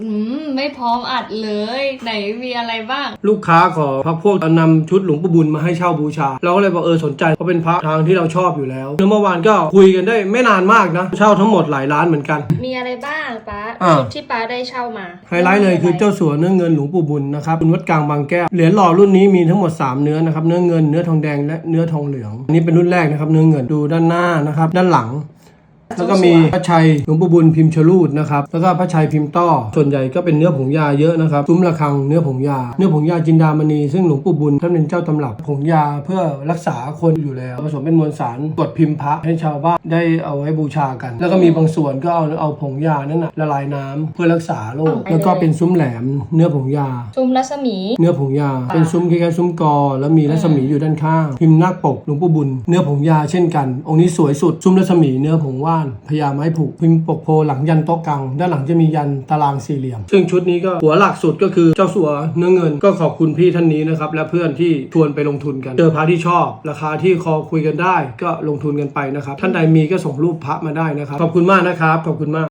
อืมไม่พร้อมอัดเลย ไหนมีอะไรบ้าง ลูกค้าขอพระพวกนำชุดหลวงปู่บุญมาให้เช่าบูชา เราก็เลยบอกเออสนใจเพราะเป็นพระทางที่เราชอบอยู่แล้วแล้วเมื่อวานก็คุยกันได้ไม่นานมากนะ เช่าทั้งหมดหลายล้านเหมือนกัน มีอะไรบ้างป้าอ่า ชุดที่ป้าได้เช่ามาไฮไลท์เลยคือเจ้าสัวเนื้อเงินหลวงปู่บุญนะครับเป็นวัดกลางบางแก้วเหรียญหล่อรุ่นนี้มีทั้งหมด 3 เนื้อนะครับเนื้อเงินเนื้อทองแดงและเนื้อทองเหลืองอันนี้เป็นรุ่นแรกนะครับเนื้อเงินดูด้านหน้านะครับด้านหลัง แล้วก็มีพระชัยหลวงปู่บุญพิมพ์ชลูดนะครับ แล้วก็พระชัยพิมพ์ต้อ ส่วนใหญ่ก็เป็นเนื้อผงยาเยอะนะครับ ซุ้มระฆังเนื้อผงยา เนื้อผงยาจินดามณี ซึ่งหลวงปู่บุญท่านเป็นเจ้าตำรับผงยาเพื่อรักษาคนอยู่แล้ว ผสมเป็นมวลสารกดพิมพ์พระให้ชาวบ้านได้เอาไว้บูชากัน แล้วก็มีบางส่วนก็เอาเอาผงยานั่นนะละลายน้ำเพื่อรักษาโรคเอาไปเลยแล้วก็เป็นซุ้มแหลมเนื้อผงยา ซุมรัศมี เนื้อผงยา เป็นซุ้มคล้ายๆซุ้มกอ แล้วมีรัศมีอยู่ด้านข้าง พิมพ์นาคปกหลวงปู่บุญ เนื้อผงยาเช่นกัน องค์นี้สวยสุด ซุ้มรัศมีเนื้อผงว่านพญาไม้ผูกพิมพ์ปกโพหลังยันโต๊ะกลางด้านหลังจะมียันตารางสี่เหลี่ยม ซึ่งชุดนี้ก็หัวหลักสุดก็คือเจ้าสัวเนื้อเงินก็ขอบคุณพี่ท่านนี้นะครับและเพื่อนที่ชวนไปลงทุนกัน เจอพระที่ชอบ ราคาที่คอคุยกันได้ก็ลงทุนกันไปนะครับ ท่านใดมีก็ส่งรูปพระมาได้นะครับ ขอบคุณมากนะครับ ขอบคุณมาก